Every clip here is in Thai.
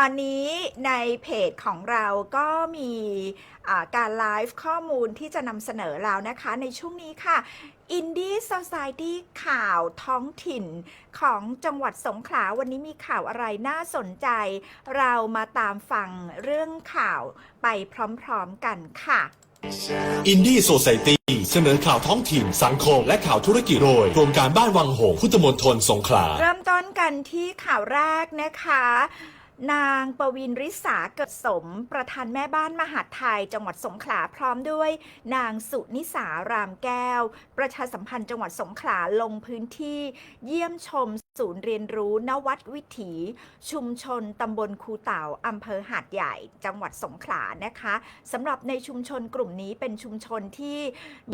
ตอนนี้ในเพจของเราก็มีอ่าการไลฟ์ข้อมูลที่จะนำเสนอเรานะคะในช่วงนี้ค่ะ Indie Society ข่าวท้องถิ่นของจังหวัดสงขลาวันนี้มีข่าวอะไรน่าสนใจ เรามาตามฟังเรื่องข่าวไปพร้อมๆกันค่ะอินดี้โซซ i ตี้เสนอข่าวท้องถิ่นสังคม และข่าวธุรกิจโดยโครงการบ้านวังหงส์พุทธมณฑลสงขลา เริ่มต้นกันที่ข่าวแรกนะคะ นางปวินริษาเกิดสม ประธานแม่บ้านมหาดไทย จังหวัดสงขลาพร้อมด้วย นางสุนิสารามแก้ว ประชาสัมพันธ์จังหวัดสงขลาลงพื้นที่ เยี่ยมชมศูนย์เรียนรู้นวัดวิถี ชุมชนตำบลคูเต่าอำเภอหาดใหญ่ จังหวัดสงขลานะคะสำหรับในชุมชนกลุ่มนี้เป็นชุมชนที่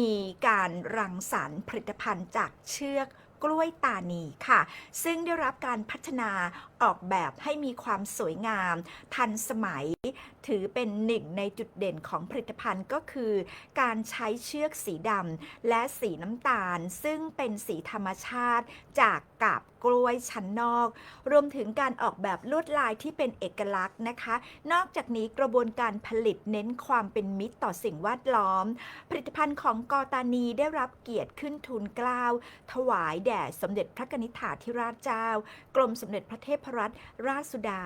มีการรังสรรค์ผลิตภัณฑ์จากเชือกกล้วยตานีค่ะ ซึ่งได้รับการพัฒนา ออกแบบให้มีความสวยงาม ทันสมัย ถือเป็นหนึ่งในจุดเด่นของผลิตภัณฑ์ก็คือ การใช้เชือกสีดำและสีน้ำตาล ซึ่งเป็นสีธรรมชาติจากกาบกล้วยชั้นนอก รวมถึงการออกแบบลวดลายที่เป็นเอกลักษณ์นะคะ นอกจากนี้กระบวนการผลิตเน้นความเป็นมิตรต่อสิ่งแวดล้อม ผลิตภัณฑ์ของกอตานีได้รับเกียรติขึ้นทูลเกล้าว ถวายแด่สมเด็จพระนิธิถาธิราชเจ้า กรมสมเด็จพระเทพรัตนราชสุดา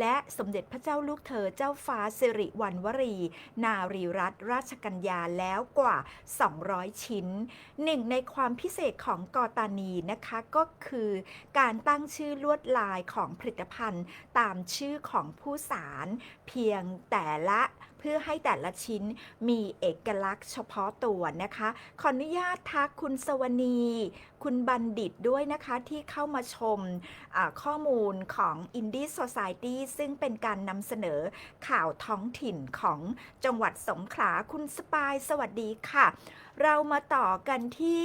และสมเด็จพระเจ้าลูกเธอเจ้าฟ้าสิริวัณวรี นารีรัตนราชกัญญาแล้วกว่า 200 ชิ้น หนึ่งในความพิเศษของกอตานีนะคะก็คือการตั้งชื่อลวดลายของผลิตภัณฑ์ ตามชื่อของผู้สาร เพียงแต่ละเพื่อให้แต่ละชิ้นมีเอกลักษณ์เฉพาะตัวนะคะ ขออนุญาตทักคุณสวนี คุณบัณฑิตด้วยนะคะที่เข้ามาชมข้อมูลของ Indie Society ซึ่งเป็นการนำเสนอข่าวท้องถิ่นของจังหวัดสงขลาคุณสปายสวัสดีค่ะ เรามาต่อกันที่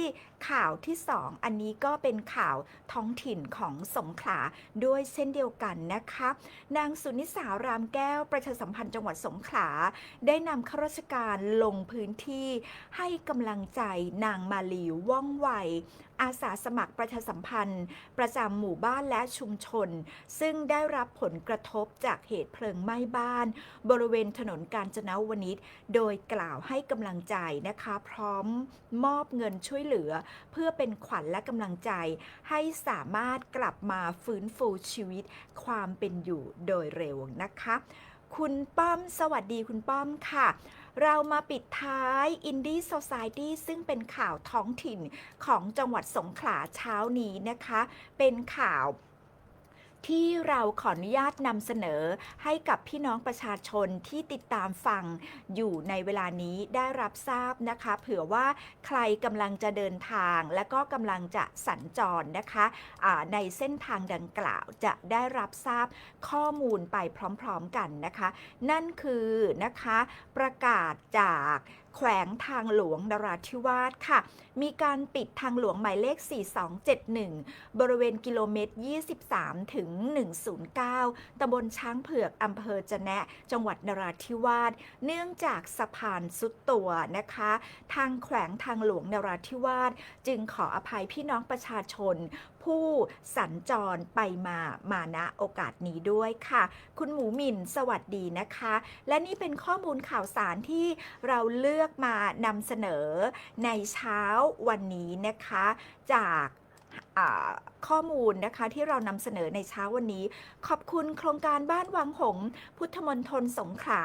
ข่าวที่ 2 อันนี้ก็เป็นข่าวท้องถิ่นของสงขลาด้วยเช่นเดียวกันนะคะ นางสุนิสารามแก้วประชาสัมพันธ์จังหวัดสงขลา ได้นำข้าราชการลงพื้นที่ให้กำลังใจนางมาลีว่องไว อาสาสมัครประชาสัมพันธ์ ประจำหมู่บ้านและชุมชน ซึ่งได้รับผลกระทบจากเหตุเพลิงไหม้บ้าน บริเวณถนนกาญจนาวนิชโดยกล่าวให้กำลังใจนะคะ พร้อมมอบเงินช่วยเหลือ เพื่อเป็นขวัญและกำลังใจ ให้สามารถกลับมาฟื้นฟูชีวิต ความเป็นอยู่โดยเร็วนะคะ คุณป้อมสวัสดีคุณป้อมค่ะ เรามาปิดท้ายอินดี้โซซายตี้ซึ่งเป็นข่าวท้องถิ่นของจังหวัดสงขลาเช้านี้นะคะ เป็นข่าว ที่เราขออนุญาตนำเสนอให้กับพี่น้องประชาชนที่ติดตามฟังอยู่ในเวลานี้ได้รับทราบนะคะ เผื่อว่าใครกำลังจะเดินทางและก็กำลังจะสัญจรนะคะอ่าในเส้นทางดังกล่าวจะได้รับทราบข้อมูลไปพร้อมๆกันนะคะ นั่นคือนะคะประกาศจากแขวงทางหลวงนราธิวาสค่ะ มีการปิดทางหลวงหมายเลข 4271 บริเวณกิโลเมตร 23 ถึง109 ตำบลช้างเผือกอำเภอจะแนะ จังหวัดนราธิวาส เนื่องจากสะพานสุดตัวนะคะ ทางแขวงทางหลวงนราธิวาส จึงขออภัยพี่น้องประชาชน ผู้สัญจรไปมามาณโอกาสนี้ด้วยค่ะ คุณหมูหมินสวัสดีนะคะ และนี่เป็นข้อมูลข่าวสารที่เราเลือกมานำเสนอในเช้าวันนี้นะคะ จากข้อมูลนะคะที่เรานำเสนอในเช้าวันนี้ ขอบคุณโครงการบ้านวังหง พุทธมณฑลสงขลา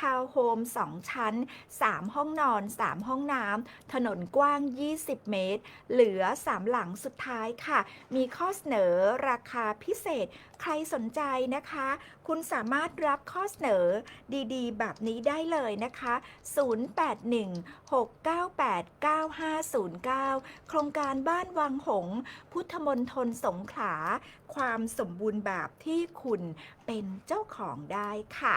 ทาวน์โฮม 2 ชั้น 3 ห้องนอน 3 ห้องน้ำถนนกว้าง 20 เมตร เหลือ 3 หลังสุดท้ายค่ะ มีข้อเสนอราคาพิเศษ ใครสนใจนะคะ คุณสามารถรับข้อเสนอดีๆ แบบนี้ได้เลยนะคะ 0816989509 โครงการบ้านวังหงพุทธมณฑลสงขลา ความสมบูรณ์แบบที่คุณเป็นเจ้าของได้ค่ะ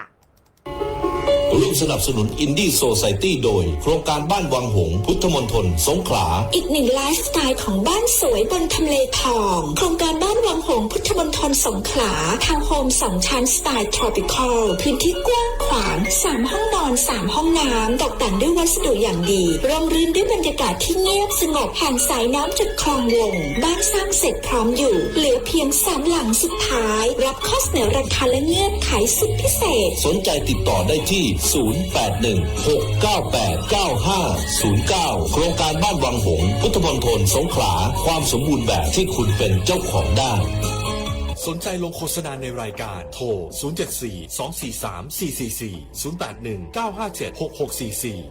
ร่วมสนับสนุนอินดี้โซซ i ตี้โดย โครงการบ้านวังหงส์พุทธมณฑลสงขลา อีกหนึ่งไลฟ์สไตล์ของบ้านสวยบนทำเลทอง โครงการบ้านวังหงส์พุทธมณฑลสงขลาทาวน์โฮมสองชั้นสไตล์ทรอปิคอลพื้นที่กว้าง ขขวาง3ห้องนอน3ห้องน้ำตกแต่งด้วยวัสดุอย่างดีร่มรื่นด้วยบรรยากาศที่เงียบสงบห่างสายน้ำจากคลองวง บ้านสร้างเสร็จพร้อมอยู่ เหลือเพียงสามหลังสุดท้าย รับข้อเสนอราคาและเงื่อนไขสุดพิเศษ สนใจติดต่อได้ที่ 0816989509 โครงการบ้านวังหง พุทธมณฑลสงขลา ความสมบูรณ์แบบที่คุณเป็นเจ้าของได้ สนใจลงโฆษณาในรายการโทร 074 243 444 081 957 6644